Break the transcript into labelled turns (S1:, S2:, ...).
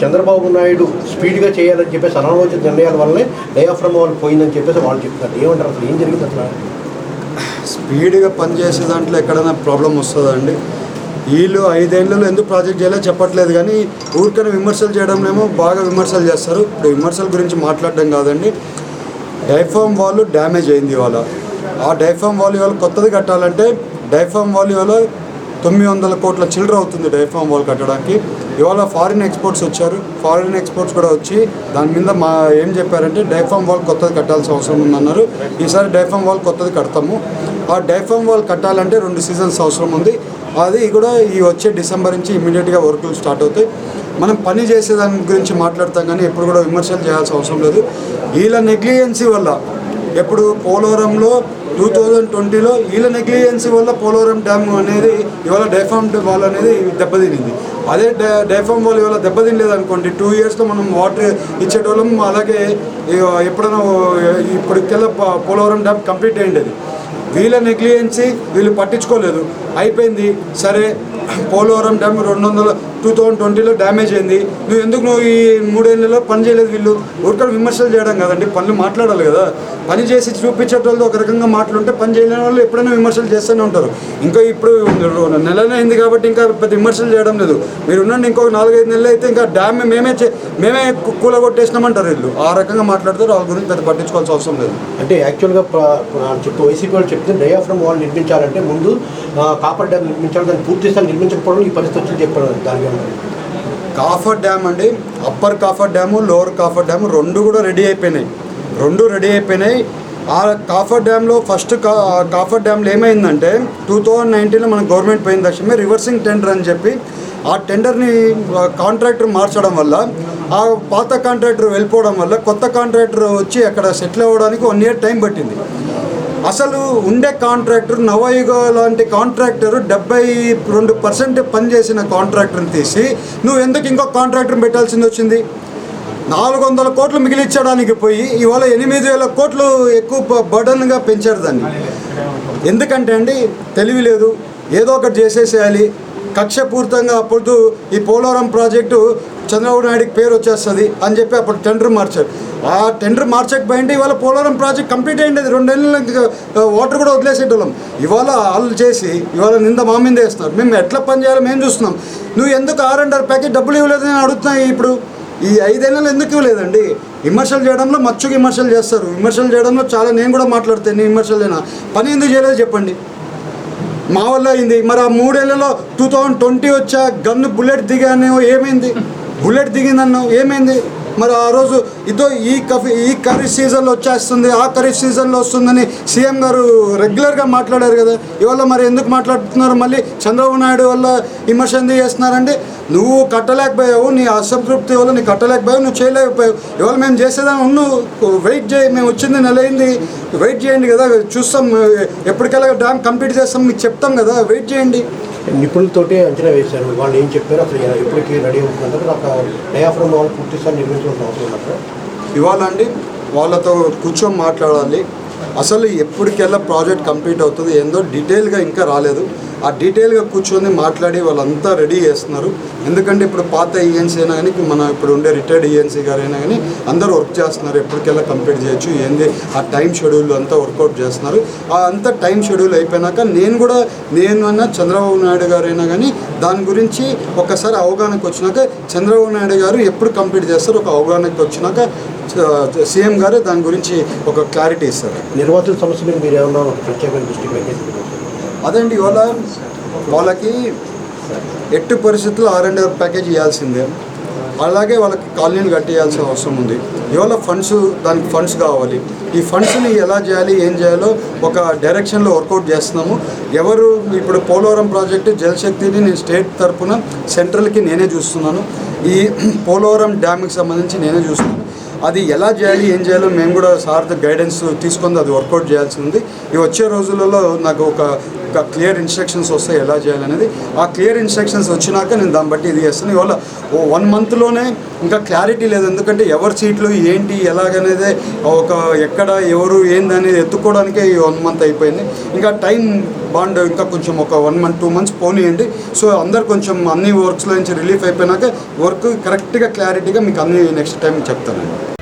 S1: చంద్రబాబు నాయుడు స్పీడ్గా చేయాలని చెప్పేసి అనాలోచిత నిర్ణయాల వల్లనే డయాఫ్రమ్ వాళ్ళు పోయిందని చెప్పేసి వాళ్ళు చెప్తున్నారు. ఏమంటారు అసలు? ఏం జరిగింది అసలు?
S2: స్పీడ్గా పనిచేసే దాంట్లో ఎక్కడైనా ప్రాబ్లం వస్తుందండి. వీళ్ళు ఐదేళ్ళలో ఎందుకు ప్రాజెక్ట్ చేయాలో చెప్పట్లేదు కానీ ఊరికైనా విమర్శలు చేయడంలో బాగా విమర్శలు చేస్తారు. ఇప్పుడు విమర్శల గురించి మాట్లాడడం కాదండి. డైఫామ్ వాళ్ళు డ్యామేజ్ అయింది ఇవాళ. ఆ డైఫామ్ వాళ్ళు ఇవాళ కొత్తది కట్టాలంటే డైఫామ్ వాళ్ళు ఇవాళ తొమ్మిది వందల కోట్ల చిల్లర అవుతుంది డైఫామ్ వాల్ కట్టడానికి. ఇవాళ ఫారిన్ ఎక్స్పోర్ట్స్ వచ్చారు. ఫారిన్ ఎక్స్పోర్ట్స్ కూడా వచ్చి దాని మీద మా ఏం చెప్పారంటే డైఫామ్ వాల్ కొత్తది కట్టాల్సిన అవసరం ఉందన్నారు. ఈసారి డైఫామ్ వాల్ కొత్తది కడతాము. ఆ డైఫామ్ వాల్ కట్టాలంటే రెండు సీజన్స్ అవసరం ఉంది. అది కూడా ఈ వచ్చే డిసెంబర్ నుంచి ఇమీడియట్గా వర్కులు స్టార్ట్ అవుతాయి. మనం పని చేసే దాని గురించి మాట్లాడతాం కానీ ఎప్పుడు కూడా విమర్శలు చేయాల్సిన అవసరం లేదు. వీళ్ళ నెగ్లిజెన్సీ వల్ల ఎప్పుడు పోలవరంలో టూ థౌజండ్ ట్వంటీలో వీళ్ళ నెగ్లిజెన్సీ వల్ల పోలవరం డ్యామ్ అనేది ఇవాళ డైఫామ్ వాల్ అనేది దెబ్బతినింది. అదే డై డైఫామ్ వాల్ ఇవాళ దెబ్బతినలేదు అనుకోండి టూ ఇయర్స్లో మనం వాటర్ ఇచ్చేటోళ్ళం అలాగే ఎప్పుడైనా ఇప్పటికెల్లా పోలవరం డ్యామ్ కంప్లీట్ అయ్యేది వీళ్ళ నెగ్లిజెన్సీ వీళ్ళు పట్టించుకోలేదు. అయిపోయింది. సరే పోలవరం డ్యామ్ రెండు వందల టూ థౌజండ్ ట్వంటీలో డ్యామేజ్ అయింది. నువ్వు ఎందుకు నువ్వు ఈ మూడేళ్ళలో పని చేయలేదు వీళ్ళు? ఊరికడ విమర్శలు చేయడం కదండి పనులు మాట్లాడాలి కదా. పని చేసి చూపించేటోళ్ళు ఒక రకంగా మాట్లాడుంటే పని చేయలేని వాళ్ళు ఎప్పుడైనా విమర్శలు చేస్తూనే ఉంటారు. ఇంకా ఇప్పుడు నెలనే అయింది కాబట్టి ఇంకా పెద్ద విమర్శలు చేయడం లేదు. మీరు ఉండండి ఇంకొక నాలుగైదు నెలలు అయితే ఇంకా డ్యామ్ మేమే చే- మేమే కు- కూలగొట్టేసినామంటారు వీళ్ళు. ఆ రకంగా మాట్లాడతారు వాళ్ళ గురించి పెద్ద పట్టించుకోవాల్సిన అవసరం లేదు.
S1: అంటే యాక్చువల్గా చుట్టూ చెప్పు వైసీపీ వాళ్ళు చెప్తే డయాఫ్రమ్ వాళ్ళు నిర్మించాలంటే ముందు కాపర్ డ్యామ్ నిర్మించాలి దాన్ని పూర్తి స్థాయి నిర్మించకపోవడం ఈ పరిస్థితి వచ్చింది చెప్పారు దాని
S2: కాఫర్ డ్యామ్ అండి. Upper coffer dam lower coffer dam రెండు కూడా రెడీ అయిపోయినాయి. రెండు రెడీ అయిపోయినాయి. ఆ కాఫర్ డ్యామ్లో ఫస్ట్ కా కాఫర్ డ్యామ్లో ఏమైందంటే టూ థౌజండ్ నైన్టీన్లో మన గవర్నమెంట్ పోయిన తక్షణమే రివర్సింగ్ టెండర్ అని చెప్పి ఆ టెండర్ని కాంట్రాక్టర్ మార్చడం వల్ల ఆ పాత కాంట్రాక్టర్ వెళ్ళిపోవడం వల్ల కొత్త కాంట్రాక్టర్ వచ్చి అక్కడ సెటిల్ అవ్వడానికి వన్ ఇయర్ టైం పట్టింది. అసలు ఉండే కాంట్రాక్టర్ నవయుగ లాంటి కాంట్రాక్టర్ డెబ్బై రెండు పర్సెంట్ పనిచేసిన కాంట్రాక్టర్ని తీసి నువ్వు ఎందుకు ఇంకో కాంట్రాక్టర్ పెట్టాల్సింది వచ్చింది? నాలుగు వందల కోట్లు మిగిలిచ్చడానికి పోయి ఇవాళ ఎనిమిది వేల కోట్లు ఎక్కువ బర్డన్గా పెంచారు దాన్ని. ఎందుకంటే అండి తెలివి లేదు. ఏదో ఒకటి చేసేసేయాలి. కక్షపూరితంగా అప్పుడు ఈ పోలవరం ప్రాజెక్టు చంద్రబాబు నాయుడికి పేరు వచ్చేస్తుంది అని చెప్పి అప్పుడు టెండర్ మార్చారు. ఆ టెండర్ మార్చకపోయింటే ఇవాళ పోలవరం ప్రాజెక్ట్ కంప్లీట్ అయ్యింది. రెండేళ్ళు వాటర్ కూడా వదిలేసేటోళ్ళం. ఇవాళ వాళ్ళు చేసి ఇవాళ నింద మా మీద వేస్తున్నారు మేము ఎట్లా పని చేయాలో మేము చూస్తున్నాం. నువ్వు ఎందుకు ఆర్ అండ్ ఆర్ ప్యాకేజ్ డబ్బులు ఇవ్వలేదని అడుగుతున్నా ఇప్పుడు? ఈ ఐదేళ్ళు ఎందుకు ఇవ్వలేదండి? విమర్శలు చేయడంలో మచ్చుకు విమర్శలు చేస్తారు. విమర్శలు చేయడంలో చాలా నేను కూడా మాట్లాడతాను. నేను విమర్శలు అయినా. పని ఎందుకు చేయలేదు చెప్పండి. మా వల్ల అయింది. మరి ఆ మూడేళ్ళలో టూ థౌజండ్ ట్వంటీ వచ్చా గన్ను బుల్లెట్ దిగానే ఏమైంది? బుల్లెట్ దిగిందన్నావు ఏమైంది? మరి ఆ రోజు ఇదో ఈ కఫీ ఈ ఖరీఫ్ సీజన్లో వచ్చేస్తుంది ఆ ఖరీఫ్ సీజన్లో వస్తుందని సీఎం గారు రెగ్యులర్గా మాట్లాడారు కదా. ఇవాళ మరి ఎందుకు మాట్లాడుతున్నారు? మళ్ళీ చంద్రబాబు నాయుడు వల్ల విమర్శ ఎందుకు చేస్తున్నారంటే నువ్వు కట్టలేకపోయావు నీ అసంతృప్తి వల్ల నీ కట్టలేకపోయావు నువ్వు చేయలేకపోయావు. ఇవాళ మేము చేసేదాన్ని నువ్వు వెయిట్ చేయి మేము వచ్చింది నెల అయింది. వెయిట్ చేయండి కదా చూస్తాం. ఎప్పటికెళ్ళగా డ్యామ్ కంప్లీట్ చేస్తాం మీకు చెప్తాం కదా. వెయిట్ చేయండి.
S1: నిపుణులతోటే అంచనా వేశారు. వాళ్ళు ఏం చెప్పారు అసలు ఎప్పటికీ రెడీ అవుతుందంటే నాకు డయాఫ్రమ్ వాల్ పూర్తి స్థాయి అవసరం ఉన్నట్టు
S2: ఇవాళ అండి వాళ్ళతో కూర్చొని మాట్లాడాలి. అసలు ఎప్పటికెల్లా ప్రాజెక్ట్ కంప్లీట్ అవుతుంది ఏందో డీటెయిల్గా ఇంకా రాలేదు. ఆ డీటెయిల్గా కూర్చొని మాట్లాడి వాళ్ళంతా రెడీ చేస్తున్నారు. ఎందుకంటే ఇప్పుడు పాత ఈఎన్సీ అయినా కానీ మన ఇప్పుడు ఉండే రిటైర్డ్ ఈఎన్సీ గారైనా కానీ అందరూ వర్క్ చేస్తున్నారు. ఎప్పటికెల్లా కంప్లీట్ చేయొచ్చు. ఏంది? ఆ టైం షెడ్యూల్ అంతా వర్కౌట్ చేస్తున్నారు. ఆ అంతా టైం షెడ్యూల్ అయిపోయినాక నేను కూడా నేను అన్న చంద్రబాబు నాయుడు గారైనా కానీ దాని గురించి ఒకసారి అవగాహనకు వచ్చినాక చంద్రబాబు నాయుడు గారు ఎప్పుడు కంప్లీట్ చేస్తారు ఒక అవగాహనకు వచ్చినాక సీఎం గారు దాని గురించి ఒక క్లారిటీ ఇస్తారు.
S1: నిర్వాసిత సమస్య మీద మీరు ఏమన్నా ప్రత్యేకమైన దృష్టి పెట్టేసి
S2: అదండి ఇవాళ వాళ్ళకి ఎట్టి పరిస్థితుల్లో ఆర్ అండ్ ఆర్ ప్యాకేజ్ ఇవ్వాల్సిందే అలాగే వాళ్ళకి కాలనీలు కట్టేయాల్సిన అవసరం ఉంది. ఇవాళ ఫండ్స్ దానికి ఫండ్స్ కావాలి. ఈ ఫండ్స్ని ఎలా చేయాలి ఏం చేయాలో ఒక డైరెక్షన్లో వర్కౌట్ చేస్తున్నాము. ఎవరు ఇప్పుడు పోలవరం ప్రాజెక్టు జలశక్తిని నేను స్టేట్ తరఫున సెంట్రల్కి నేనే చూస్తున్నాను. ఈ పోలవరం డ్యామ్కి సంబంధించి నేనే చూస్తున్నాను. అది ఎలా చేయాలి ఏం చేయాలో మేము కూడా సార్తో గైడెన్స్ తీసుకొని అది వర్కౌట్ చేయాల్సి ఉంది. ఈ వచ్చే రోజులలో నాకు ఒక ఒక క్లియర్ ఇన్స్ట్రక్షన్స్ వస్తాయి ఎలా చేయాలనేది. ఆ క్లియర్ ఇన్స్ట్రక్షన్స్ వచ్చినాక నేను దాన్ని బట్టి ఇది చేస్తాను ఇవాళ ఓ వన్ మంత్లోనే ఇంకా క్లారిటీ లేదు. ఎందుకంటే ఎవరి సీట్లు ఏంటి ఎలాగనేది ఒక ఎక్కడ ఎవరు ఏంది అనేది ఎత్తుకోవడానికే ఈ వన్ మంత్ అయిపోయింది. ఇంకా టైం బాండ్ ఇంకా కొంచెం ఒక వన్ మంత్ టూ మంత్స్ పోనీయండి. సో అందరు కొంచెం అన్ని వర్క్స్లో నుంచి రిలీఫ్ అయిపోయినాక వర్క్ కరెక్ట్గా క్లారిటీగా మీకు అన్ని నెక్స్ట్ టైం చెప్తానండి.